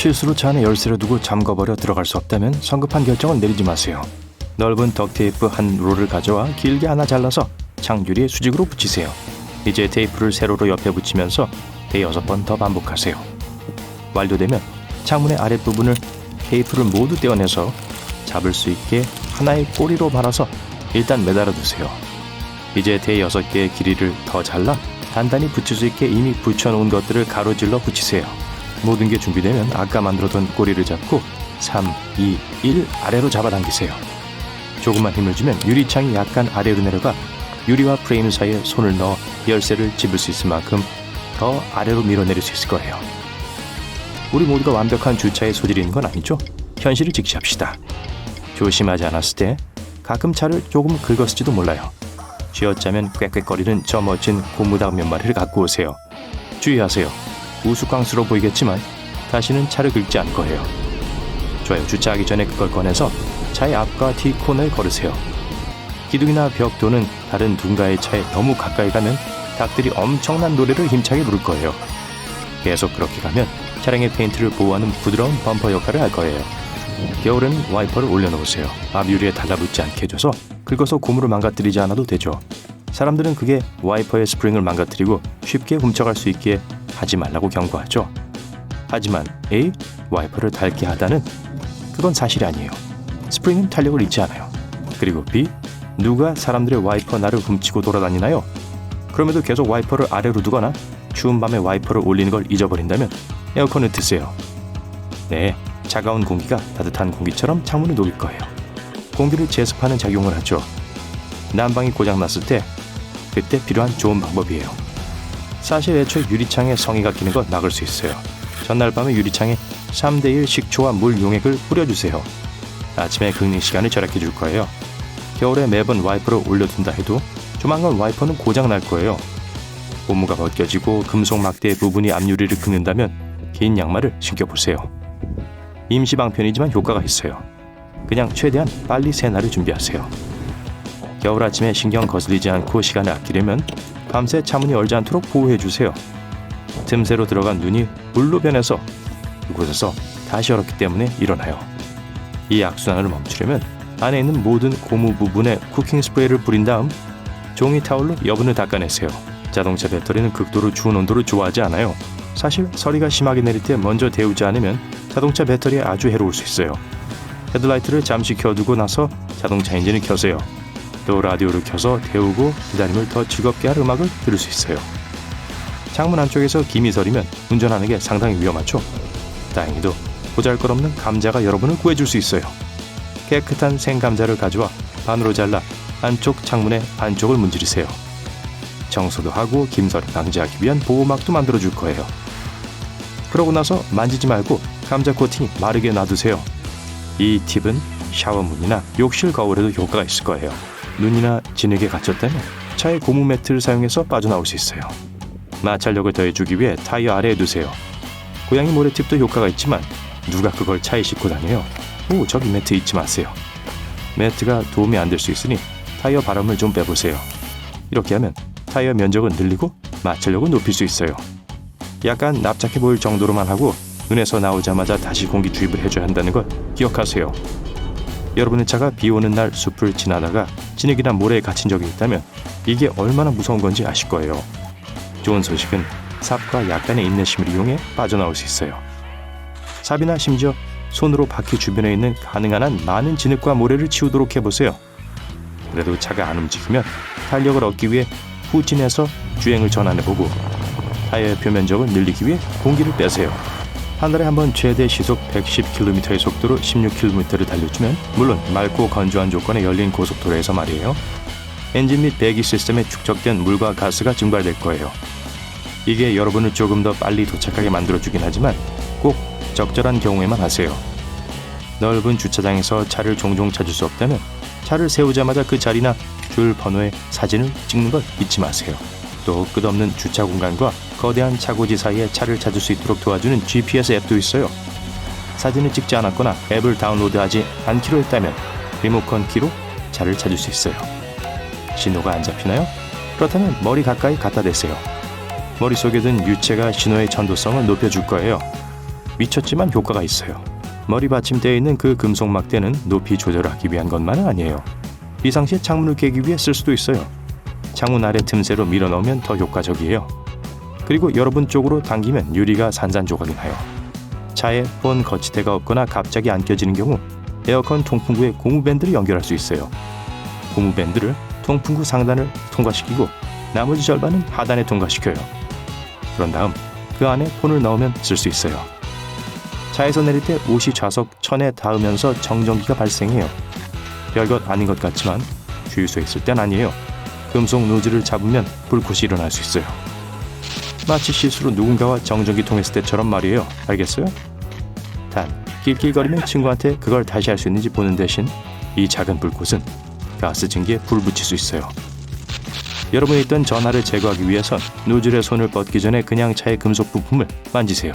실수로 차 안에 열쇠를 두고 잠궈버려 들어갈 수 없다면 성급한 결정은 내리지 마세요. 넓은 덕테이프 한 롤을 가져와 길게 하나 잘라서 창 유리에 수직으로 붙이세요. 이제 테이프를 세로로 옆에 붙이면서 대여섯 번 더 반복하세요. 완료되면 창문의 아랫부분을 테이프를 모두 떼어내서 잡을 수 있게 하나의 꼬리로 말아서 일단 매달아 두세요. 이제 대여섯 개의 길이를 더 잘라 단단히 붙일 수 있게 이미 붙여놓은 것들을 가로질러 붙이세요. 모든 게 준비되면 아까 만들어둔 꼬리를 잡고 3, 2, 1 아래로 잡아당기세요. 조금만 힘을 주면 유리창이 약간 아래로 내려가 유리와 프레임 사이에 손을 넣어 열쇠를 집을 수 있을 만큼 더 아래로 밀어내릴 수 있을 거예요. 우리 모두가 완벽한 주차의 소질이 있는 건 아니죠? 현실을 직시합시다. 조심하지 않았을 때 가끔 차를 조금 긁었을지도 몰라요. 쥐어짜면 꽥꽥거리는 저 멋진 고무닭 몇 마리를 갖고 오세요. 주의하세요. 우스꽝스러워 보이겠지만 다시는 차를 긁지 않을 거예요. 좋아요. 주차하기 전에 그걸 꺼내서 차의 앞과 뒤 코너에 걸으세요. 기둥이나 벽 또는 다른 누군가의 차에 너무 가까이 가면 닭들이 엄청난 노래를 힘차게 부를 거예요. 계속 그렇게 가면 차량의 페인트를 보호하는 부드러운 범퍼 역할을 할 거예요. 겨울에는 와이퍼를 올려놓으세요. 앞유리에 달라붙지 않게 해줘서 긁어서 고무를 망가뜨리지 않아도 되죠. 사람들은 그게 와이퍼의 스프링을 망가뜨리고 쉽게 훔쳐갈 수 있게 하지 말라고 경고하죠. 하지만 A. 와이퍼를 닳게 하다는 그건 사실이 아니에요. 스프링은 탄력을 잃지 않아요. 그리고 B. 누가 사람들의 와이퍼 날을 훔치고 돌아다니나요? 그럼에도 계속 와이퍼를 아래로 두거나 추운 밤에 와이퍼를 올리는 걸 잊어버린다면 에어컨을 트세요. 네, 차가운 공기가 따뜻한 공기처럼 창문을 녹일 거예요. 공기를 제습하는 작용을 하죠. 난방이 고장났을 때 그때 필요한 좋은 방법이에요. 사실 애초에 유리창에 성의가 끼는 걸 막을 수 있어요. 전날 밤에 유리창에 3대1 식초와 물 용액을 뿌려주세요. 아침에 긁는 시간을 절약해 줄 거예요. 겨울에 매번 와이퍼를 올려둔다 해도 조만간 와이퍼는 고장 날 거예요. 고무가 벗겨지고 금속 막대 부분이 앞유리를 긁는다면 긴 양말을 신겨보세요. 임시 방편이지만 효과가 있어요. 그냥 최대한 빨리 새날을 준비하세요. 겨울 아침에 신경 거슬리지 않고 시간을 아끼려면 밤새 차문이 얼지 않도록 보호해 주세요. 틈새로 들어간 눈이 물로 변해서 그곳에서 다시 얼었기 때문에 일어나요. 이 악순환을 멈추려면 안에 있는 모든 고무 부분에 쿠킹 스프레이를 뿌린 다음 종이 타올로 여분을 닦아내세요. 자동차 배터리는 극도로 추운 온도를 좋아하지 않아요. 사실 서리가 심하게 내릴 때 먼저 데우지 않으면 자동차 배터리에 아주 해로울 수 있어요. 헤드라이트를 잠시 켜두고 나서 자동차 엔진을 켜세요. 또 라디오를 켜서 데우고 기다림을 더 즐겁게 할 음악을 들을 수 있어요. 창문 안쪽에서 김이 서리면 운전하는 게 상당히 위험하죠. 다행히도 보잘것없는 감자가 여러분을 구해줄 수 있어요. 깨끗한 생감자를 가져와 반으로 잘라 안쪽 창문의 반쪽을 문지르세요. 청소도 하고 김설을 방지하기 위한 보호막도 만들어줄 거예요. 그러고 나서 만지지 말고 감자 코팅이 마르게 놔두세요. 이 팁은 샤워문이나 욕실 거울에도 효과가 있을 거예요. 눈이나 진흙에 갇혔다면 차의 고무 매트를 사용해서 빠져나올 수 있어요. 마찰력을 더해주기 위해 타이어 아래에 두세요. 고양이 모래팁도 효과가 있지만 누가 그걸 차에 싣고 다녀요? 오 저기 매트 잊지 마세요. 매트가 도움이 안 될 수 있으니 타이어 바람을 좀 빼보세요. 이렇게 하면 타이어 면적은 늘리고 마찰력을 높일 수 있어요. 약간 납작해 보일 정도로만 하고 눈에서 나오자마자 다시 공기 주입을 해줘야 한다는 걸 기억하세요. 여러분의 차가 비 오는 날 숲을 지나다가 진흙이나 모래에 갇힌 적이 있다면 이게 얼마나 무서운 건지 아실 거예요. 좋은 소식은 삽과 약간의 인내심을 이용해 빠져나올 수 있어요. 삽이나 심지어 손으로 바퀴 주변에 있는 가능한 한 많은 진흙과 모래를 치우도록 해보세요. 그래도 차가 안 움직이면 탄력을 얻기 위해 후진해서 주행을 전환해보고 타이어의 표면적을 늘리기 위해 공기를 빼세요. 한 달에 한 번 최대 시속 110km의 속도로 16km를 달려주면 물론 맑고 건조한 조건에 열린 고속도로에서 말이에요. 엔진 및 배기 시스템에 축적된 물과 가스가 증발될 거예요. 이게 여러분을 조금 더 빨리 도착하게 만들어주긴 하지만 꼭 적절한 경우에만 하세요. 넓은 주차장에서 차를 종종 찾을 수 없다면 차를 세우자마자 그 자리나 줄 번호에 사진을 찍는 걸 잊지 마세요. 또 끝없는 주차 공간과 거대한 차고지 사이에 차를 찾을 수 있도록 도와주는 GPS 앱도 있어요. 사진을 찍지 않았거나 앱을 다운로드하지 않기로 했다면 리모컨 키로 차를 찾을 수 있어요. 신호가 안 잡히나요? 그렇다면 머리 가까이 갖다 대세요. 머릿속에 든 유체가 신호의 전도성을 높여줄 거예요. 미쳤지만 효과가 있어요. 머리 받침대에 있는 그 금속 막대는 높이 조절하기 위한 것만은 아니에요. 비상시에 창문을 깨기 위해 쓸 수도 있어요. 창문 아래 틈새로 밀어 넣으면 더 효과적이에요. 그리고 여러분 쪽으로 당기면 유리가 산산조각이 나요. 차에 본 거치대가 없거나 갑자기 안 껴지는 경우 에어컨 통풍구에 고무밴드를 연결할 수 있어요. 고무밴드를 통풍구 상단을 통과시키고 나머지 절반은 하단에 통과시켜요. 그런 다음 그 안에 폰을 넣으면 쓸 수 있어요. 차에서 내릴 때 옷이 좌석 천에 닿으면서 정전기가 발생해요. 별것 아닌 것 같지만 주유소에 있을 땐 아니에요. 금속 노즐을 잡으면 불꽃이 일어날 수 있어요. 마치 실수로 누군가와 정전기 통했을 때처럼 말이에요. 알겠어요? 단 낄낄거리는 친구한테 그걸 다시 할 수 있는지 보는 대신 이 작은 불꽃은 가스 증기에 불 붙일 수 있어요. 여러분이 있던 전화를 제거하기 위해선 노즐에 손을 뻗기 전에 그냥 차의 금속 부품을 만지세요.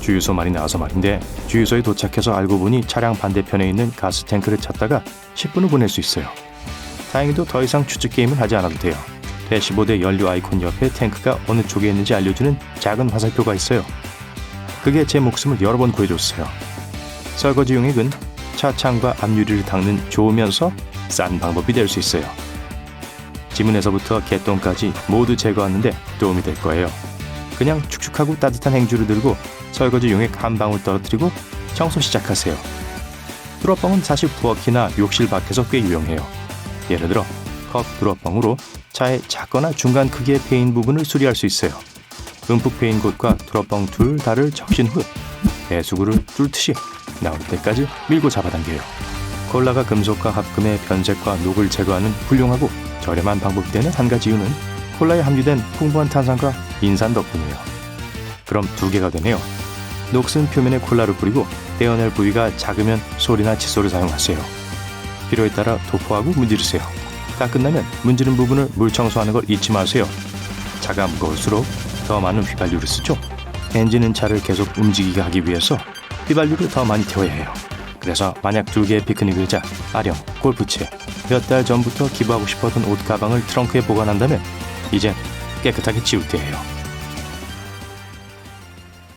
주유소 말이 나와서 말인데 주유소에 도착해서 알고 보니 차량 반대편에 있는 가스 탱크를 찾다가 10분을 보낼 수 있어요. 다행히도 더 이상 추측 게임을 하지 않아도 돼요. 대시보드 연료 아이콘 옆에 탱크가 어느 쪽에 있는지 알려주는 작은 화살표가 있어요. 그게 제 목숨을 여러 번 구해줬어요. 설거지 용액은 차 창과 앞유리를 닦는 좋으면서 싼 방법이 될 수 있어요. 지문에서부터 개똥까지 모두 제거하는데 도움이 될 거예요. 그냥 축축하고 따뜻한 행주를 들고 설거지 용액 한 방울 떨어뜨리고 청소 시작하세요. 뚜러뻥은 사실 부엌이나 욕실 밖에서 꽤 유용해요. 예를 들어 컵 뚜러뻥으로 차의 작거나 중간 크기의 페인 부분을 수리할 수 있어요. 움푹 페인 곳과 뚜러뻥 둘 다를 적신 후 배수구를 뚫듯이 나올 때까지 밀고 잡아당겨요. 콜라가 금속과 합금의 변색과 녹을 제거하는 훌륭하고 저렴한 방법되는 한 가지 이유는 콜라에 함유된 풍부한 탄산과 인산 덕분이에요. 그럼 두 개가 되네요. 녹슨 표면에 콜라를 뿌리고 떼어낼 부위가 작으면 소리나 칫솔을 사용하세요. 필요에 따라 도포하고 문지르세요. 다 끝나면 문지른 부분을 물 청소하는 걸 잊지 마세요. 차가 무거울수록 더 많은 휘발유를 쓰죠. 엔진은 차를 계속 움직이게 하기 위해서 휘발유를 더 많이 태워야 해요. 그래서 만약 두 개의 피크닉 의자, 아령, 골프채, 몇 달 전부터 기부하고 싶었던 옷 가방을 트렁크에 보관한다면 이젠 깨끗하게 치울 때예요.